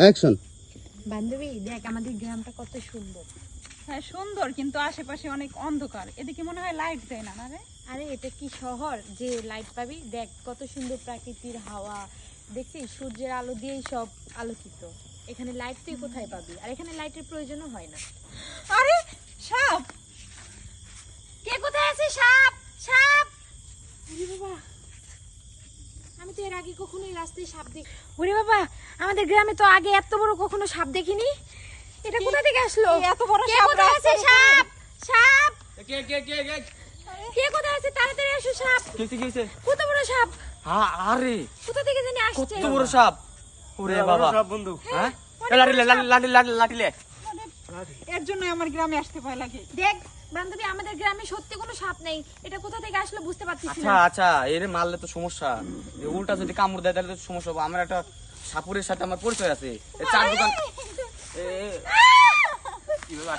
Action বান্ধবী দেখ আমাদের গ্রামটা কত সুন্দর। হ্যাঁ সুন্দর কিন্তু আশেপাশে অনেক অন্ধকার। এদিকে মনে হয় লাইট দেয় না না রে? আরে এটা কি শহর? যে লাইট পাবি দেখ কত সুন্দর প্রাকৃতির হাওয়া। দেখছিস সূর্যের আলো দিয়েই সব আলোকিত। এখানে লাইট তুই কোথায় পাবি? আর এখানে লাইটের প্রয়োজনও হয় না। আরে সাপ! কে কোথায় আছে সাপ? সাপ! বাবা! আমি তো এর আগে কখনোই রাস্তায় সাপ দেখি ওরে বাবা আমাদের গ্রামে তো আগে এত বড় কখনো সাপ দেখিনি। এটা কোথা থেকে আসলো? এত বড় সাপ কোথায় আছে সাপ? সাপ? কে কে কে কে? কে কোথায় আছে? তাড়াতাড়ি আসো সাপ। কিছে কিছে কত বড় সাপ? হ্যাঁ আরে। কোথা থেকে জানি আসছে? কত বড় সাপ? ওরে বাবা। সব বন্ধু। হ্যাঁ? এ, লাঠি লে, লাঠি লাঠি লাঠি লাঠি লে। এর জন্য আমার গ্রামে আসতে ভয় লাগে। দেখ বান্ধবী আমাদের গ্রামে সত্যি কোনো সাপ নেই। এটা কোথা থেকে আসলো বুঝতে পারতেছি আচ্ছা না। আচ্ছা এর মারলে তো সমস্যা। উল্টা যদি কামড় দেয় তাহলে তো সমস্যা হবে। আমার একটা সাপুরের সাথে আমার পরিচয় আছে। চার দোকান এ, এ, কি ব্যাপার?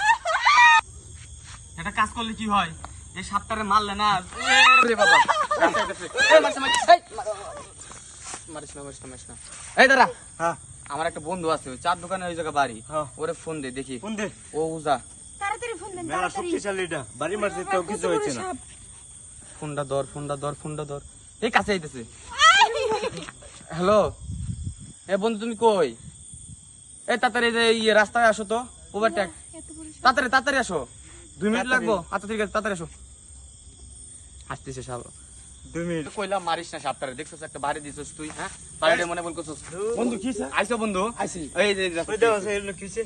একটা কাজ করলে কি হয়? এই সাপটারে মারলে না মারিস না মারিস না মারিস না। এই দাঁড়া। হ্যাঁ। আমার একটা বন্ধু আছে ওই চার দোকানে ওই জায়গা বাড়ি। হ্যাঁ। ওরে ফোন দে দেখি। কোন দে। ও উজা। তাড়াতাড়ি ফোন দেন মেলা তাড়াতাড়ি। শক্তিশালী এটা। বাড়ি মারছে তাও কিছু হয়েছে না। ফোনটা ধর ফোনটা ধর ফোনটা ধর। এই কাছে আইতেছে। হ্যালো। এ বন্ধু তুমি কই? এ তাড়াতাড়ি যে ইয়ে রাস্তায় আসো তো ওভারটেক বড় তাড়াতাড়ি তাড়াতাড়ি আসো। দুই মিনিট লাগবো? আচ্ছা ঠিক আছে তাড়াতাড়ি আসো। আসতেছে সাপ দুই মিনিট কইলাম মারিস না সাপটারে দেখছস একটা বাড়ি দিছস তুই হ্যাঁ? বাড়িটা মনে বল করছস। বন্ধু কি স্যার? বন্ধু। আইসি। এই যে যে- ওই দেখো এগুলো কিসে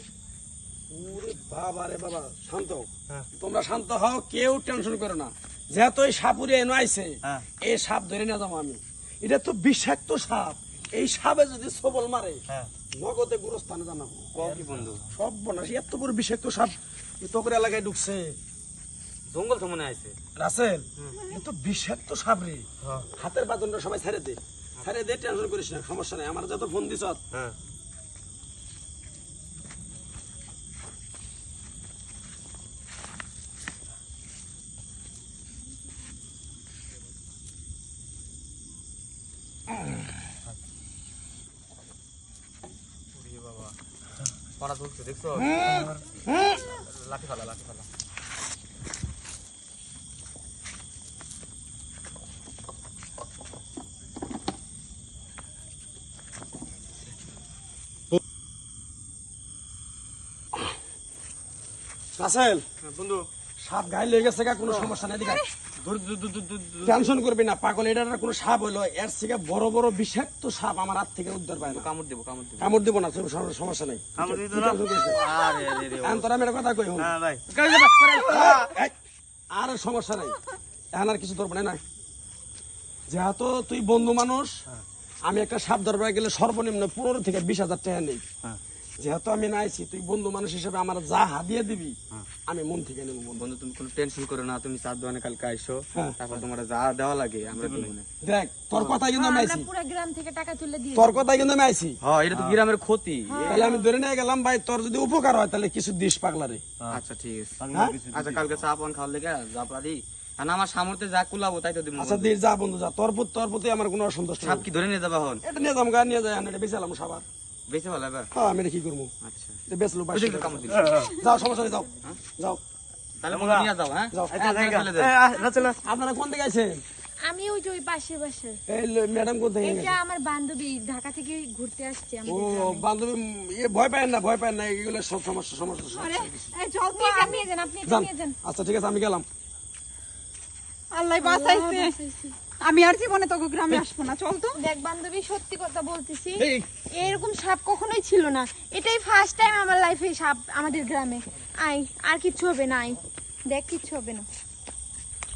ওরে বাবা রে বাবা শান্ত। হ্যাঁ। তোমরা শান্ত হও কেউ টেনশন করো না। যেহেতু এই সাপুরে এনে আইছে হ্যাঁ। এই সাপ ধরে নিয়ে যাব আমি। এটা তো বিষাক্ত সাপ। এই সাপে যদি সবল মারে হ্যাঁ। নগদে গুরুস্থানে জানাব। কও কি বন্ধু? সব বনাস এত বড় বিষাক্ত সাপ তোকরে এলাকায় ঢুকছে। জঙ্গল তো মনে আইছে। রাসেল এ তো বিষাক্ত সাপ রে হ্যাঁ। হাতের বাদনটা সবাই ছেড়ে দে। ছেড়ে দে টেনশন করিস না সমস্যা নাই। আমার যত ফোন দিছ হ্যাঁ। পড়া দেখছ? লাঠি ফালা লাঠি ফালা। রাসেল বন্ধু। সাপ গায়ে লেগে গেছে কোনো সমস্যা নাই দিকে টেনশন করবি না পাগল এটার আর কোনো সাপ হইল। এর থেকে বড় বড় বিষাক্ত সাপ আমার হাত থেকে উদ্ধার পায় না। কামড় দেবো কামড় দেবো। কামড় দিব না সমস্যা নাই। তোরা কথা কই হ্যাঁ ভাই আর সমস্যা নাই। এখন আর কিছু ধরবো না যেহেতু তুই বন্ধু মানুষ আমি একটা সাপ ধরবার গেলে সর্বনিম্ন পনেরো থেকে বিশ হাজার টাকা নেই। হ্যাঁ। যেহেতু আমি নাইছি তুই বন্ধু মানুষ হিসেবে আমার যা হাদিয়ে দিবি আমি মন থেকে নেব বন্ধু। তুমি কোনো টেনশন করো না তুমি চার দোকানে কালকে আইসো হ্যাঁ। তারপর তোমার যা দেওয়া লাগে আমরা দেবো দেখ তোর কথাই কিন্তু আমি আইছি পুরো গ্রাম থেকে টাকা তুলে দিয়ে তোর কথাই কিন্তু আমি আইছি হ্যাঁ এটা তো গ্রামের ক্ষতি। তাহলে আমি ধরে নিয়ে গেলাম ভাই তোর যদি উপকার হয় তাহলে কিছু দিস পাগলারে। আচ্ছা ঠিক আছে। হ্যাঁ? আচ্ছা কালকে চা পান খাওয়ার লেগে যা পারি আর আমার সামর্থ্যে যা কুলাবো তাই তো দিব আচ্ছা দিস যা বন্ধু যা। তোর প্রতি আমার কোনো অসন্তুষ্ট নেই। কি ধরে নিয়ে যাবা হন এটা নিয়ে যাম গা নিয়ে যাই এটা বেচালাম সবার। বেঁচে ভালো হ্যাঁ আমি কি করব? আচ্ছা। বেচলো ওই কামড় দিল। যাও সমস্যা নেই যাও। যাও। তাহলে বন্ধু নিয়ে যাও হ্যাঁ? যাও। চলে যাও। আপনারা কোন থেকে আইছেন আমি ওই যে ওই পাশের বাসার এই ম্যাডাম কোন এটা আমার বান্ধবী ঢাকা থেকে ঘুরতে আসছে ও বান্ধবী ইয়ে ভয় পায় না ভয় পায় না এগুলো সব সমস্যা সমস্যা আরে যান, আপনি যান। আচ্ছা ঠিক আছে আমি গেলাম। আল্লাহ বাঁচাইছে। আমি আর জীবনে তোকে গ্রামে আসব না চল তো। দেখ বান্ধবী সত্যি কথা বলতেছি এরকম সাপ কখনোই ছিল না। এটাই ফার্স্ট টাইম আমার লাইফে সাপ আমাদের গ্রামে। আই আর কিচ্ছু হবে না আই দেখ কিচ্ছু হবে না।